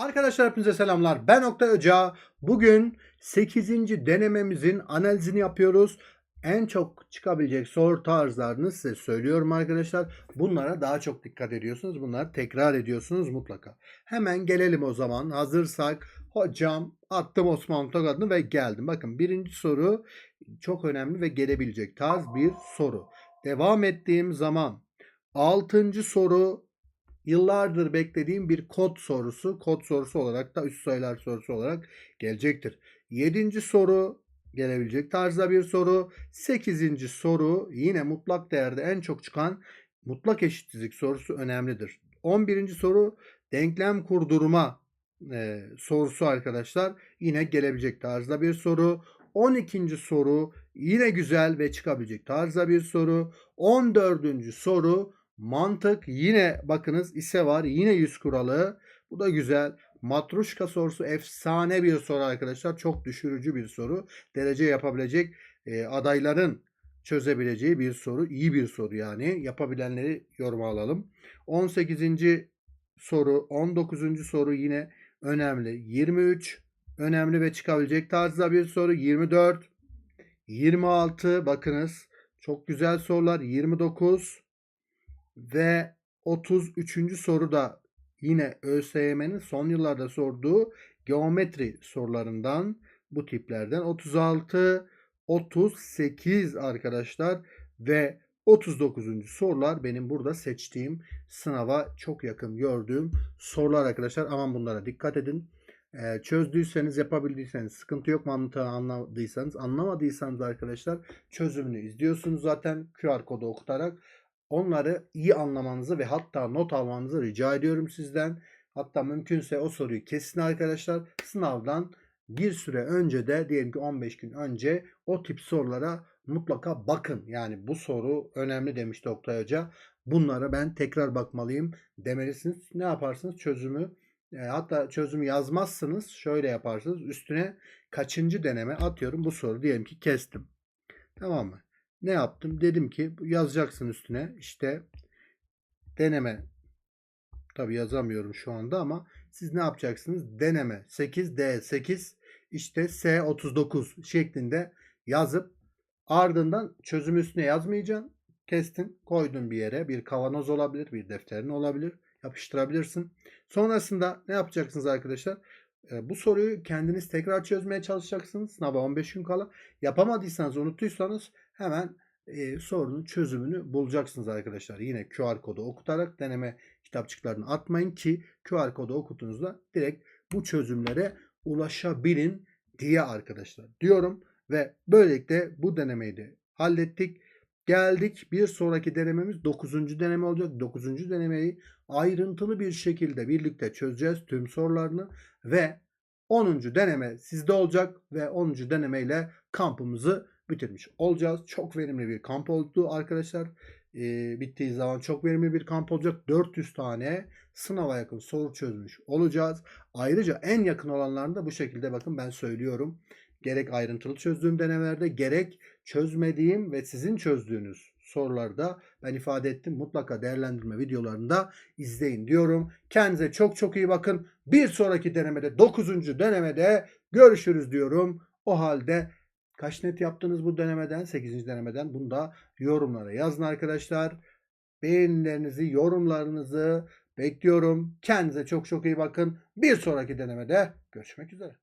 Arkadaşlar hepinize selamlar. Ben Oktay Hoca. Bugün 8. denememizin analizini yapıyoruz. En çok çıkabilecek soru tarzlarını size söylüyorum arkadaşlar. Bunlara daha çok dikkat ediyorsunuz. Bunları tekrar ediyorsunuz mutlaka. Hemen gelelim o zaman. Hazırsak hocam attım Osman Tokat'ını ve geldim. Bakın birinci soru çok önemli ve gelebilecek tarz bir soru. Devam ettiğim zaman altıncı soru yıllardır beklediğim bir kod sorusu. Kod sorusu olarak da üst sayılar sorusu olarak gelecektir. Yedinci soru gelebilecek tarzda bir soru. Sekizinci soru yine mutlak değerde en çok çıkan mutlak eşitsizlik sorusu önemlidir. On birinci soru denklem kurdurma e, sorusu arkadaşlar. Yine gelebilecek tarzda bir soru. 12. soru yine güzel ve çıkabilecek tarzda bir soru. 14. soru mantık yine bakınız ise var. Yine yüz kuralı. Bu da güzel. Matruşka sorusu efsane bir soru arkadaşlar. Çok düşürücü bir soru. Derece yapabilecek e, adayların çözebileceği bir soru. İyi bir soru yani. Yapabilenleri yoruma alalım. 18. soru, 19. soru yine önemli. 23 önemli ve çıkabilecek tarzda bir soru. 24 26 bakınız çok güzel sorular. 29 ve 33. soru da yine ÖSYM'nin son yıllarda sorduğu geometri sorularından bu tiplerden 36 38 arkadaşlar ve 39. sorular benim burada seçtiğim sınava çok yakın gördüğüm sorular arkadaşlar. Aman bunlara dikkat edin. Ee, çözdüyseniz yapabildiyseniz sıkıntı yok mantığı anladıysanız anlamadıysanız arkadaşlar çözümünü izliyorsunuz zaten QR kodu okutarak onları iyi anlamanızı ve hatta not almanızı rica ediyorum sizden. Hatta mümkünse o soruyu kesin arkadaşlar. Sınavdan bir süre önce de diyelim ki 15 gün önce o tip sorulara mutlaka bakın. Yani bu soru önemli demişti Oktay Hoca. Bunlara ben tekrar bakmalıyım demelisiniz. Ne yaparsınız? Çözümü e, hatta çözümü yazmazsınız. Şöyle yaparsınız. Üstüne kaçıncı deneme atıyorum bu soru diyelim ki kestim. Tamam mı? Ne yaptım? Dedim ki yazacaksın üstüne işte deneme tabi yazamıyorum şu anda ama siz ne yapacaksınız? Deneme 8 D8 işte S39 şeklinde yazıp ardından çözüm üstüne yazmayacaksın. Kestin koydun bir yere bir kavanoz olabilir bir defterin olabilir yapıştırabilirsin. Sonrasında ne yapacaksınız arkadaşlar? E, bu soruyu kendiniz tekrar çözmeye çalışacaksınız. Sınava 15 gün kala. Yapamadıysanız, unuttuysanız hemen e, sorunun çözümünü bulacaksınız arkadaşlar. Yine QR kodu okutarak deneme kitapçıklarını atmayın ki QR kodu okuduğunuzda direkt bu çözümlere ulaşabilin diye arkadaşlar diyorum. Ve böylelikle bu denemeyi de hallettik. Geldik bir sonraki denememiz 9. deneme olacak. 9. denemeyi ayrıntılı bir şekilde birlikte çözeceğiz tüm sorularını ve 10. deneme sizde olacak ve 10. denemeyle kampımızı bitirmiş olacağız. Çok verimli bir kamp oldu arkadaşlar. Ee, bittiği zaman çok verimli bir kamp olacak. 400 tane sınava yakın soru çözmüş olacağız. Ayrıca en yakın olanlarını da bu şekilde bakın ben söylüyorum. Gerek ayrıntılı çözdüğüm denemelerde gerek çözmediğim ve sizin çözdüğünüz sorularda ben ifade ettim. Mutlaka değerlendirme videolarında izleyin diyorum. Kendinize çok çok iyi bakın. Bir sonraki denemede 9. denemede görüşürüz diyorum. O halde kaç net yaptınız bu denemeden? 8. denemeden. Bunu da yorumlara yazın arkadaşlar. Beğenilerinizi, yorumlarınızı bekliyorum. Kendinize çok çok iyi bakın. Bir sonraki denemede görüşmek üzere.